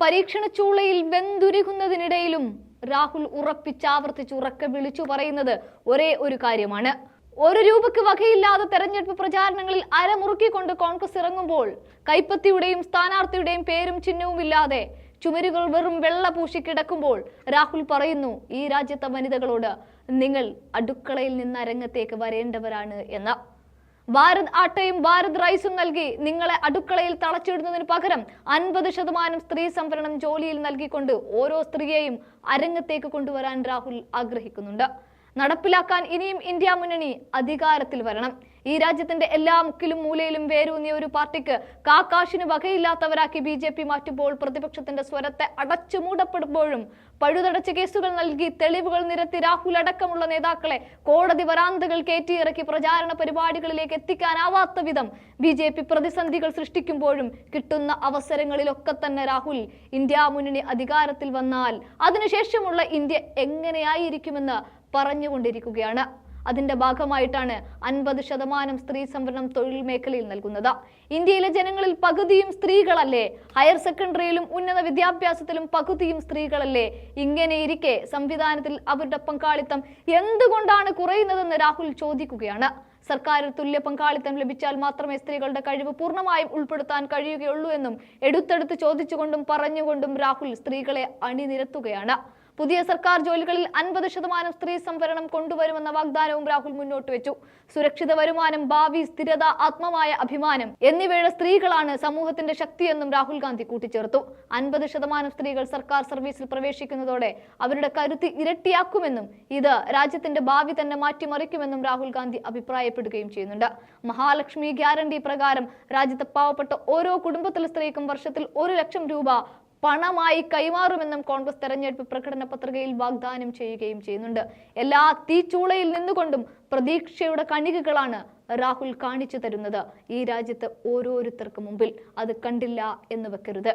പരീക്ഷണ ചൂളയിൽ വെന്തുരുകുന്നതിനിടയിലും രാഹുൽ ഉറപ്പിച്ചാവർത്തിച്ച് ഉറക്കെ വിളിച്ചു പറയുന്നത് ഒരേ ഒരു കാര്യമാണ്. ഒരു രൂപയ്ക്ക് വകയില്ലാതെ തെരഞ്ഞെടുപ്പ് പ്രചാരണങ്ങളിൽ അരമുറുക്കിക്കൊണ്ട് കോൺഗ്രസ് ഇറങ്ങുമ്പോൾ കൈപ്പത്തിയുടെയും സ്ഥാനാർത്ഥിയുടെയും പേരും ചിഹ്നവും ഇല്ലാതെ ചുമരുകൾ വെറും വെള്ള പൂശിക്കിടക്കുമ്പോൾ രാഹുൽ പറയുന്നു ഈ രാജ്യത്തെ വനിതകളോട് നിങ്ങൾ അടുക്കളയിൽ നിന്ന് അരങ്ങത്തേക്ക് വരേണ്ടവരാണ് എന്ന്. ഭാരത് ആട്ടയും ഭാരത് റൈസും നൽകി നിങ്ങളെ അടുക്കളയിൽ തളച്ചിടുന്നതിന് പകരം അൻപത് ശതമാനം സ്ത്രീ സംവരണം ജോലിയിൽ നൽകിക്കൊണ്ട് ഓരോ സ്ത്രീയെയും അരങ്ങത്തേക്ക് കൊണ്ടുവരാൻ രാഹുൽ ആഗ്രഹിക്കുന്നുണ്ട്. നടപ്പിലാക്കാൻ ഇനിയും ഇന്ത്യ മുന്നണി അധികാരത്തിൽ വരണം. ഈ രാജ്യത്തിന്റെ എല്ലാ മുക്കിലും മൂലയിലും വേരൂന്നിയ ഒരു പാർട്ടിക്ക് കാക്കാശിന് വകയില്ലാത്തവരാക്കി ബി മാറ്റുമ്പോൾ പ്രതിപക്ഷത്തിന്റെ സ്വരത്തെ അടച്ചു മൂടപ്പെടുമ്പോഴും പഴുതടച്ച കേസുകൾ നൽകി തെളിവുകൾ നിരത്തി രാഹുൽ അടക്കമുള്ള നേതാക്കളെ കോടതി വരാന്തകൾ കയറ്റിയിറക്കി പ്രചാരണ പരിപാടികളിലേക്ക് എത്തിക്കാനാവാത്ത വിധം ബി ജെ പി പ്രതിസന്ധികൾ സൃഷ്ടിക്കുമ്പോഴും കിട്ടുന്ന അവസരങ്ങളിലൊക്കെ തന്നെ രാഹുൽ ഇന്ത്യ മുന്നണി അധികാരത്തിൽ വന്നാൽ അതിനുശേഷമുള്ള ഇന്ത്യ എങ്ങനെയായിരിക്കുമെന്ന് പറഞ്ഞുകൊണ്ടിരിക്കുകയാണ്. അതിന്റെ ഭാഗമായിട്ടാണ് അൻപത് ശതമാനം സ്ത്രീ സംവരണം തൊഴിൽ മേഖലയിൽ നൽകുന്നത്. ഇന്ത്യയിലെ ജനങ്ങളിൽ പകുതിയും സ്ത്രീകളല്ലേ? ഹയർ സെക്കൻഡറിയിലും ഉന്നത വിദ്യാഭ്യാസത്തിലും പകുതിയും സ്ത്രീകളല്ലേ? ഇങ്ങനെ ഇരിക്കെ സംവിധാനത്തിൽ അവരുടെ പങ്കാളിത്തം എന്തുകൊണ്ടാണ് കുറയുന്നതെന്ന് രാഹുൽ ചോദിക്കുകയാണ്. സർക്കാരിൽ തുല്യ പങ്കാളിത്തം ലഭിച്ചാൽ മാത്രമേ സ്ത്രീകളുടെ കഴിവ് പൂർണമായും ഉൾപ്പെടുത്താൻ കഴിയുകയുള്ളൂ എന്നും എടുത്തെടുത്ത് ചോദിച്ചുകൊണ്ടും പറഞ്ഞുകൊണ്ടും രാഹുൽ സ്ത്രീകളെ അണിനിരത്തുകയാണ്. പുതിയ സർക്കാർ ജോലികളിൽ അൻപത് ശതമാനം സ്ത്രീ സംവരണം കൊണ്ടുവരുമെന്ന വാഗ്ദാനവും രാഹുൽ മുന്നോട്ട് വെച്ചു. സുരക്ഷിത വരുമാനം ഭാവി സ്ഥിരത ആത്മമായ അഭിമാനം എന്നിവയുടെ സ്ത്രീകളാണ് സമൂഹത്തിന്റെ ശക്തിയെന്നും രാഹുൽ ഗാന്ധി കൂട്ടിച്ചേർത്തു. അൻപത് ശതമാനം സ്ത്രീകൾ സർക്കാർ സർവീസിൽ പ്രവേശിക്കുന്നതോടെ അവരുടെ കരുത്ത് ഇരട്ടിയാക്കുമെന്നും ഇത് രാജ്യത്തിന്റെ ഭാവി തന്നെ മാറ്റിമറിക്കുമെന്നും രാഹുൽ ഗാന്ധി അഭിപ്രായപ്പെടുകയും ചെയ്യുന്നുണ്ട്. മഹാലക്ഷ്മി ഗ്യാരണ്ടി പ്രകാരം രാജ്യത്തെ പാവപ്പെട്ട ഓരോ കുടുംബത്തിലെ സ്ത്രീക്കും വർഷത്തിൽ ഒരു ലക്ഷം രൂപ പണമായി കൈമാറുമെന്നും കോൺഗ്രസ് തെരഞ്ഞെടുപ്പ് പ്രകടന പത്രികയിൽ വാഗ്ദാനം ചെയ്യുകയും ചെയ്യുന്നുണ്ട്. എല്ലാ തീച്ചൂളയിൽ നിന്നുകൊണ്ടും പ്രതീക്ഷയുടെ കണികകളാണ് രാഹുൽ കാണിച്ചു തരുന്നത്. ഈ രാജ്യത്ത് ഓരോരുത്തർക്കും മുമ്പിൽ അത് കണ്ടില്ല എന്ന് വെക്കരുത്.